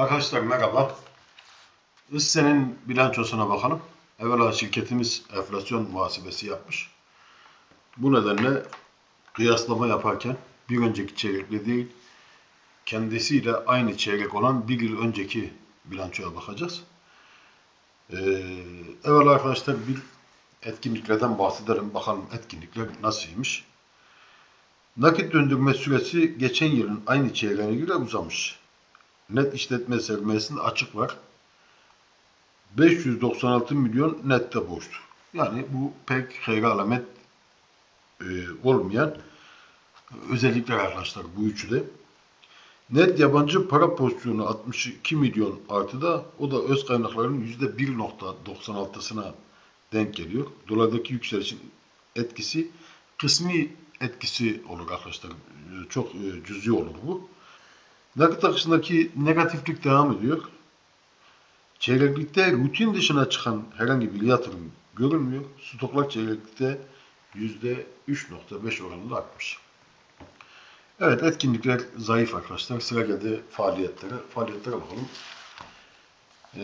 Arkadaşlar merhaba. Isse'nin bilançosuna bakalım. Evvela şirketimiz enflasyon muhasebesi yapmış. Bu nedenle kıyaslama yaparken bir önceki çeyrekle değil, kendisiyle aynı çeyrek olan bir yıl önceki bilançoya bakacağız. Ee, evvela arkadaşlar bir etkinliklerden bahsedelim. Bakalım etkinlikler nasılmış. Nakit döndürme süresi geçen yılın aynı çeyreğine göre uzamış. Net işletme sermayesinde açık var. 596 milyon nette borçlu. Yani bu pek hayra alamet e, olmayan özellikler arkadaşlar bu üçü de. Net yabancı para pozisyonu 62 milyon artıda o da öz kaynakların %1.96'sına denk geliyor. Dolardaki yükselişin etkisi kısmi etkisi olur arkadaşlar. Çok e, cüzi olur bu. Nakit akışındaki negatiflik devam ediyor. Çeyreklikte rutin dışına çıkan herhangi bir yatırım görülmüyor. Stoklar çeyreklikte %3.5 oranında artmış. Evet etkinlikler zayıf arkadaşlar. Sıra geldi faaliyetlere. Faaliyetlere bakalım. Ee,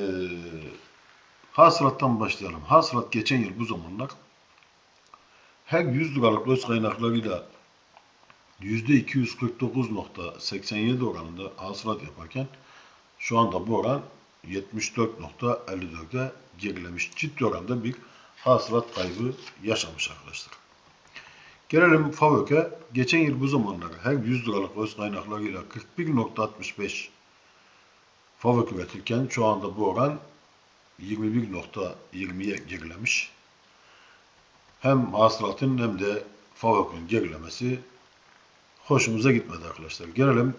hasılattan başlayalım. Hasılat geçen yıl bu zamanlar her 100 liralık öz kaynaklarıyla %249.87 oranında hasılat yaparken şu anda bu oran 74.54'e gerilemiş. Ciddi oranda bir hasılat kaybı yaşamış arkadaşlar. Gelelim FAVÖK'e. Geçen yıl bu zamanlar her 100 liralık öz kaynaklarıyla 41.65 FAVÖK üretirken şu anda bu oran 21.20'ye gerilemiş. Hem hasılatın hem de FAVÖK'ün gerilemesi hoşumuza gitmedi arkadaşlar. Gelelim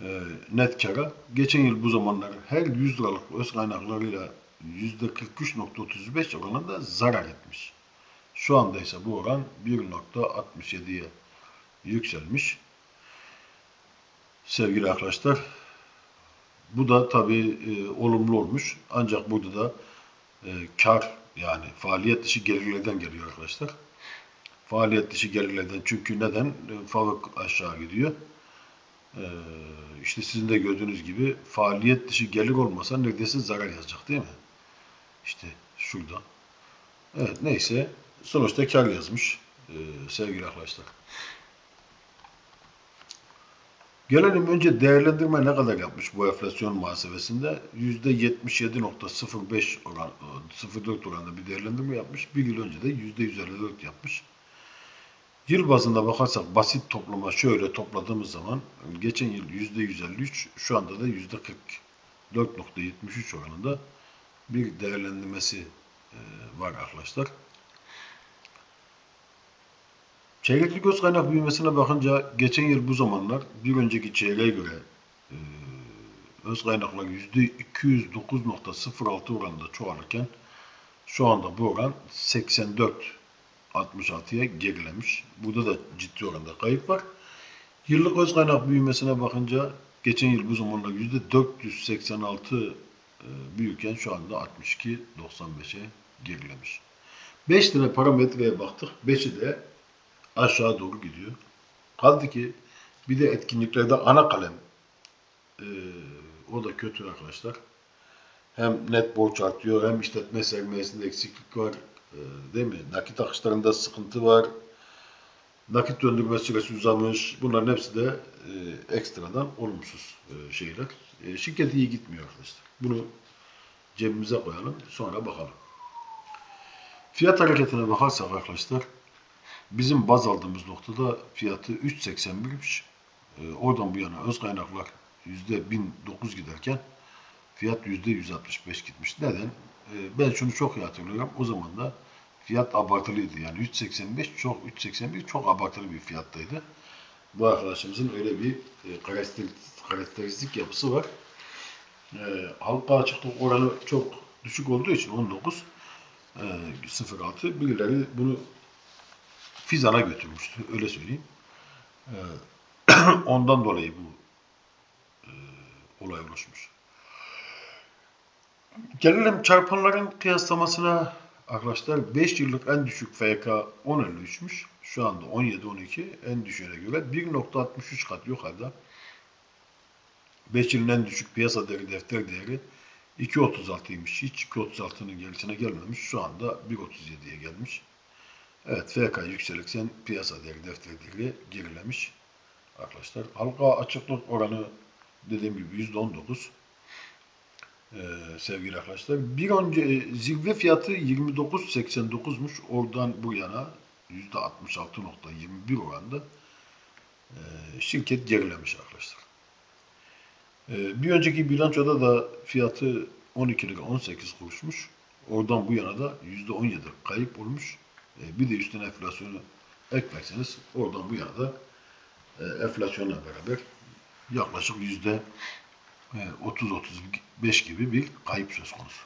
e, net kara. Geçen yıl bu zamanlar her 100 liralık öz kaynaklarıyla %43.35 oranında zarar etmiş. Şu anda ise bu oran 1.67'ye yükselmiş. Sevgili arkadaşlar, bu da tabii e, olumlu olmuş. Ancak burada da e, kar yani faaliyet dışı gelirlerden geliyor arkadaşlar faaliyet dışı gelirlerden. Çünkü neden? E, Favök aşağı gidiyor. Ee, işte sizin de gördüğünüz gibi faaliyet dışı gelir olmasa neredeyse zarar yazacak değil mi? İşte şurada. Evet neyse sonuçta kar yazmış ee, sevgili arkadaşlar. Gelelim önce değerlendirme ne kadar yapmış bu enflasyon muhasebesinde? %77.05 oran, 0.4 oranda bir değerlendirme yapmış. Bir yıl önce de %154 yapmış. Yıl bazında bakarsak basit toplama şöyle topladığımız zaman geçen yıl %153 şu anda da %44.73 oranında bir değerlendirmesi e, var arkadaşlar. Çeyrekli göz kaynak büyümesine bakınca geçen yıl bu zamanlar bir önceki çeyreğe göre e, öz kaynaklar %209.06 oranında çoğalırken şu anda bu oran 84 66'ya gerilemiş. Burada da ciddi oranda kayıp var. Yıllık öz kaynak büyümesine bakınca geçen yıl bu zamanlar %486 e, büyürken şu anda 62.95'e gerilemiş. 5 tane parametreye baktık. 5'i de aşağı doğru gidiyor. Kaldı ki bir de etkinliklerde ana kalem e, o da kötü arkadaşlar. Hem net borç artıyor hem işletme sermayesinde eksiklik var. Ee, değil mi? Nakit akışlarında sıkıntı var. Nakit döndürme süresi uzamış. Bunların hepsi de e, ekstradan olumsuz e, şeyler. E, şirket iyi gitmiyor arkadaşlar. Bunu cebimize koyalım. Sonra bakalım. Fiyat hareketine bakarsak arkadaşlar bizim baz aldığımız noktada fiyatı 3.81'miş. E, oradan bu yana öz kaynaklar %1009 giderken fiyat %165 gitmiş. Neden? E, ben şunu çok iyi hatırlıyorum. O zaman da fiyat abartılıydı. Yani 385 çok 381 çok abartılı bir fiyattaydı. Bu arkadaşımızın öyle bir e, karakteristik, yapısı var. E, halka açıklık oranı çok düşük olduğu için 19 e, 06 birileri bunu Fizan'a götürmüştü. Öyle söyleyeyim. E, ondan dolayı bu e, olay oluşmuş. Gelelim çarpanların kıyaslamasına arkadaşlar. 5 yıllık en düşük FK 10.53'müş. Şu anda 17-12 en düşüğüne göre 1.63 kat yukarıda. 5 yılın en düşük piyasa değeri defter değeri 2.36'ymış. Hiç 2.36'nın gerisine gelmemiş. Şu anda 1.37'ye gelmiş. Evet FK yükselirken piyasa değeri defter değeri gerilemiş. Arkadaşlar halka açıklık oranı dediğim gibi %19. Ee, sevgili arkadaşlar. Bir önce e, zirve fiyatı 29.89'muş. Oradan bu yana %66.21 oranda e, şirket gerilemiş arkadaşlar. E, bir önceki bilançoda da fiyatı 12 lira 18 kuruşmuş. Oradan bu yana da %17 kayıp olmuş. Bir de üstüne enflasyonu eklerseniz oradan bu yana da e, enflasyonla beraber yaklaşık yüzde 30-35 gibi bir kayıp söz konusu.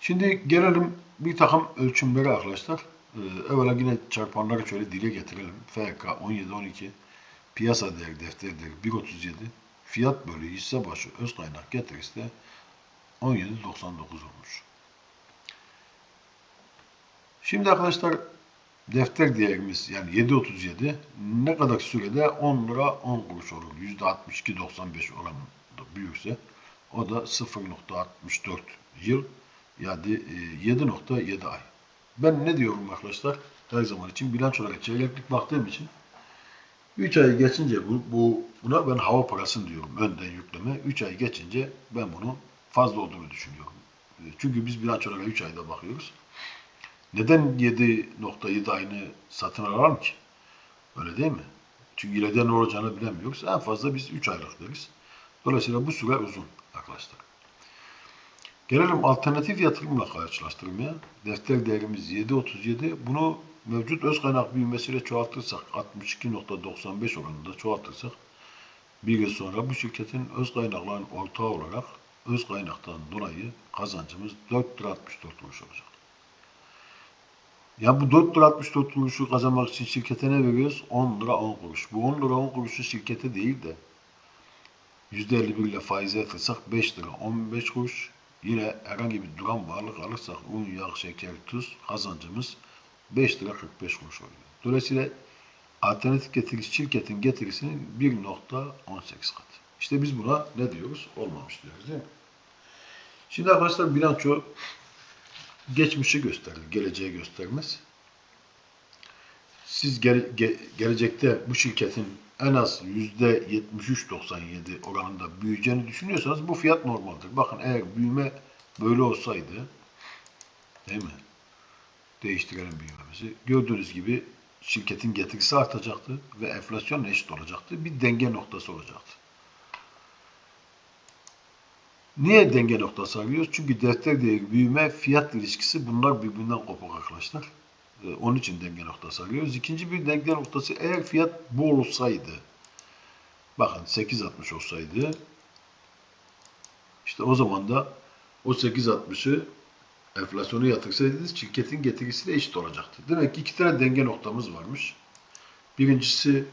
Şimdi gelelim bir takım ölçümlere arkadaşlar. Ee, evvela yine çarpanları şöyle dile getirelim. FK 17-12 piyasa değeri defter değeri 1.37 fiyat bölü hisse başı öz kaynak getirisi de 17.99 olmuş. Şimdi arkadaşlar defter değerimiz yani 7.37 ne kadar sürede 10 lira 10 kuruş olur. %62.95 oranında büyükse o da 0.64 yıl yani 7.7 ay. Ben ne diyorum arkadaşlar? Her zaman için bilançolara çeyreklik baktığım için 3 ay geçince bu, bu buna ben hava parasını diyorum önden yükleme. 3 ay geçince ben bunu fazla olduğunu düşünüyorum. Çünkü biz bilançolara 3 ayda bakıyoruz. Neden 7.7 aynı satın alalım ki? Öyle değil mi? Çünkü ileride ne olacağını bilemiyoruz. En fazla biz 3 aylık deriz. Dolayısıyla bu süre uzun arkadaşlar. Gelelim alternatif yatırımla karşılaştırmaya. Defter değerimiz 7.37. Bunu mevcut öz kaynak büyümesiyle çoğaltırsak 62.95 oranında çoğaltırsak bir yıl sonra bu şirketin öz kaynakların ortağı olarak öz kaynaktan dolayı kazancımız 4 lira 64 kuruş olacak. Ya bu 4 lira 64 kuruşu kazanmak için şirkete ne veriyoruz? 10 lira 10 kuruş. Bu 10 lira 10 kuruşu şirkete değil de %51 ile faize yatırsak 5 lira 15 kuruş. Yine herhangi bir duran varlık alırsak un, yağ, şeker, tuz kazancımız 5 lira 45 kuruş oluyor. Dolayısıyla alternatif getiriş şirketin getirisinin 1.18 katı. İşte biz buna ne diyoruz? Olmamış diyoruz değil mi? Şimdi arkadaşlar bilanço geçmişi gösterir, geleceği göstermez. Siz ge- ge- gelecekte bu şirketin en az %73.97 oranında büyüyeceğini düşünüyorsanız bu fiyat normaldir. Bakın eğer büyüme böyle olsaydı değil mi? Değiştirelim büyümemizi. Gördüğünüz gibi şirketin getirisi artacaktı ve enflasyonla eşit olacaktı. Bir denge noktası olacaktı. Niye denge noktası arıyoruz? Çünkü defter değeri büyüme, fiyat ilişkisi bunlar birbirinden kopuk arkadaşlar. Ee, onun için denge noktası arıyoruz. İkinci bir denge noktası eğer fiyat bu olsaydı, bakın 8.60 olsaydı, işte o zaman da o 8.60'ı enflasyonu yatırsaydınız şirketin getirisi de eşit olacaktı. Demek ki iki tane denge noktamız varmış. Birincisi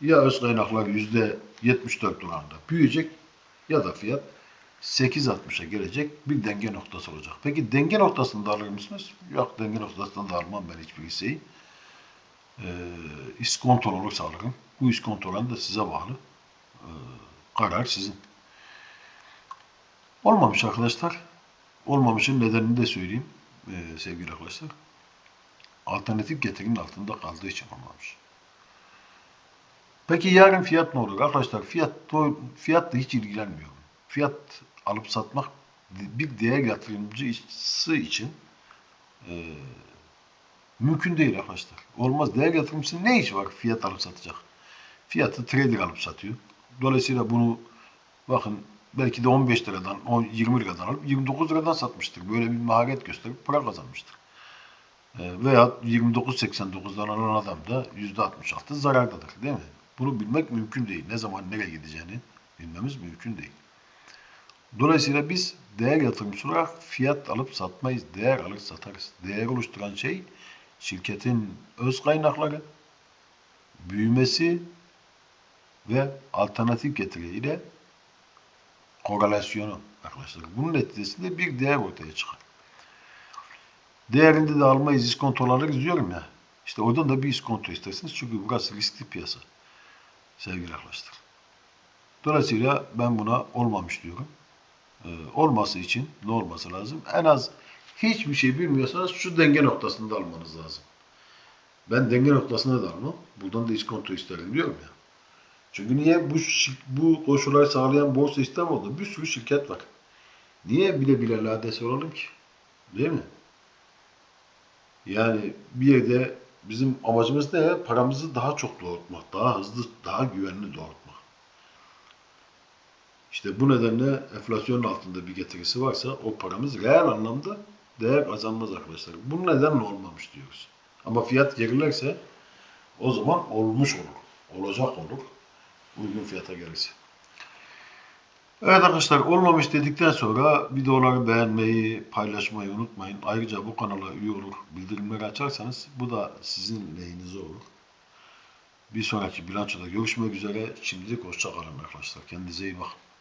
ya öz kaynaklar %74 oranında büyüyecek ya da fiyat 8.60'a gelecek bir denge noktası olacak. Peki denge noktasında alır mısınız? Yok denge noktasında da ben hiçbir hisseyi. Ee, iskonto olursa alırım. Bu iskontoların da size bağlı. Ee, karar sizin. Olmamış arkadaşlar. Olmamışın nedenini de söyleyeyim ee, sevgili arkadaşlar. Alternatif getirimin altında kaldığı için olmamış. Peki yarın fiyat ne olur? Arkadaşlar fiyat fiyatla hiç ilgilenmiyorum. Fiyat alıp satmak bir değer yatırımcısı için e, mümkün değil arkadaşlar. Olmaz. Değer yatırımcısının ne işi var fiyat alıp satacak? Fiyatı trader alıp satıyor. Dolayısıyla bunu bakın belki de 15 liradan 20 liradan alıp 29 liradan satmıştır. Böyle bir maharet gösterip para kazanmıştır. E, veya 29.89'dan alan adam da %66 zarardadır. Değil mi? Bunu bilmek mümkün değil. Ne zaman nereye gideceğini bilmemiz mümkün değil. Dolayısıyla biz değer yatırımcısı olarak fiyat alıp satmayız. Değer alır satarız. Değer oluşturan şey şirketin öz kaynakları, büyümesi ve alternatif getiriyle korelasyonu arkadaşlar. Bunun neticesinde bir değer ortaya çıkar. Değerinde de almayız, iskonto alırız diyorum ya. İşte oradan da bir iskonto istersiniz. Çünkü burası riskli piyasa. Sevgili arkadaşlar. Dolayısıyla ben buna olmamış diyorum. Ee, olması için ne olması lazım? En az hiçbir şey bilmiyorsanız şu denge noktasında almanız lazım. Ben denge noktasına da almam. Buradan da iskonto isterim diyorum ya. Çünkü niye bu bu koşulları sağlayan borsa İstanbul'da bir sürü şirket var. Niye bile bile lades olalım ki? Değil mi? Yani bir yerde bizim amacımız ne? Paramızı daha çok doğrultmak, daha hızlı, daha güvenli doğrultmak. İşte bu nedenle enflasyonun altında bir getirisi varsa o paramız reel anlamda değer kazanmaz arkadaşlar. Bu nedenle olmamış diyoruz. Ama fiyat gerilerse o zaman olmuş olur. Olacak olur. Uygun fiyata gelirse. Evet arkadaşlar olmamış dedikten sonra videoları beğenmeyi, paylaşmayı unutmayın. Ayrıca bu kanala üye olur, bildirimleri açarsanız bu da sizin lehinize olur. Bir sonraki bilançoda görüşmek üzere. Şimdilik hoşça kalın arkadaşlar. Kendinize iyi bakın.